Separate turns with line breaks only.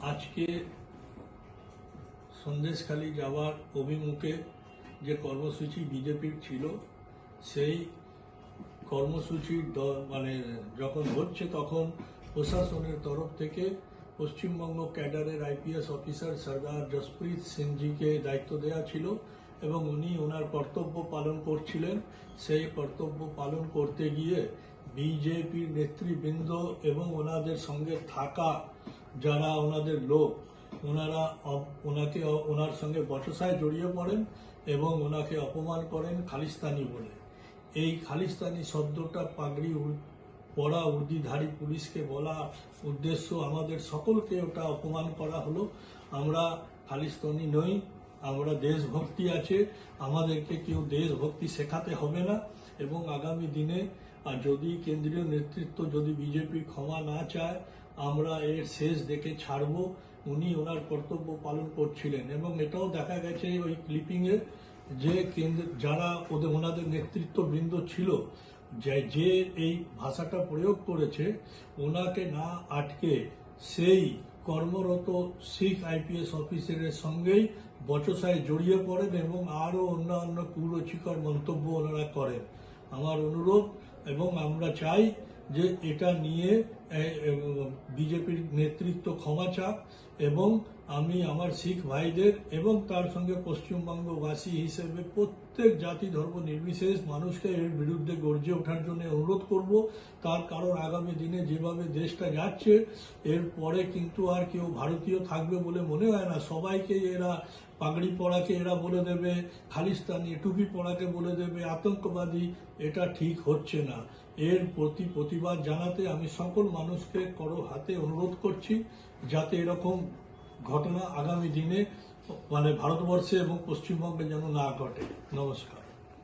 আজকে সন্দেশখালি যাওয়ার অভিমুখে যে কর্মসূচি বিজেপির ছিল, সেই কর্মসূচি দ- মানে যখন হচ্ছে তখন প্রশাসনের তরফ থেকে পশ্চিমবঙ্গ ক্যাডারের আইপিএস অফিসার সর্দার জসপ্রীত সিংজিকে দায়িত্ব দেওয়া ছিল এবং উনি ওনার কর্তব্য পালন করছিলেন। সেই কর্তব্য পালন করতে গিয়ে বিজেপির নেতৃবৃন্দ এবং ওনাদের সঙ্গে থাকা যারা ওনাদের লোক, ওনারা ওনাকে ওনার সঙ্গে বচসায় জড়িয়ে পড়েন এবং ওনাকে অপমান করেন খালিস্তানি বলে। এই খালিস্তানি শব্দটা পাগড়ি পরা উর্দিধারী পুলিশকে বলা উদ্দেশ্য আমাদের সকলকে ওটা অপমান করা হলো। আমরা খালিস্তানি নই, আমরা দেশভক্তি আছে, আমাদেরকে কেউ দেশভক্তি শেখাতে হবে না এবং আগামী দিনে, আর যদি কেন্দ্রীয় নেতৃত্ব যদি বিজেপি ক্ষমা না চায় আমরা এর শেষ দেখে ছাড়ব। উনি ওনার কর্তব্য পালন করছিলেন এবং এটাও দেখা গেছে ওই ক্লিপিংয়ে যে কেন্দ্র, যারা ওদের, ওনাদের নেতৃত্ববৃন্দ ছিল, যে যে এই ভাষাটা প্রয়োগ করেছে, ওনাকে না আটকে সেই কর্মরত শিখ আইপিএস অফিসারের সঙ্গেই বচসায় জড়িয়ে পড়েন এবং আরও অন্যান্য কুরুচিকর মন্তব্য ওনারা করেন। আমার অনুরোধ, এবং আমরা চাই যে এটা নিয়ে বিজেপির নেতৃত্ব ক্ষমা চাক এবং আমি আমার শিখ ভাইদের এবং তার সঙ্গে পশ্চিমবঙ্গবাসী হিসেবে প্রত্যেক জাতি ধর্ম নির্বিশেষ মানুষকে এর বিরুদ্ধে গর্জে ওঠার জন্য অনুরোধ করব। তার কারণ আগামী দিনে যেভাবে দেশটা যাচ্ছে, এর পরে কিন্তু আর কেউ ভারতীয় থাকবে বলে মনে হয় না। সবাইকে এরা পাগড়ি পড়াকে এরা বলে দেবে, খালিস্তানি টুপি পড়াকে বলে দেবে, আতঙ্কবাদী এটা ঠিক হচ্ছে না। এর প্রতি প্রতিবাদ জানাতে আমি সকল মানুষকে করো হাতে অনুরোধ করছি, যাতে এরকম ঘটনা আগামী দিনে মানে ভারতবর্ষে এবং পশ্চিমবঙ্গে যেন না ঘটে। নমস্কার।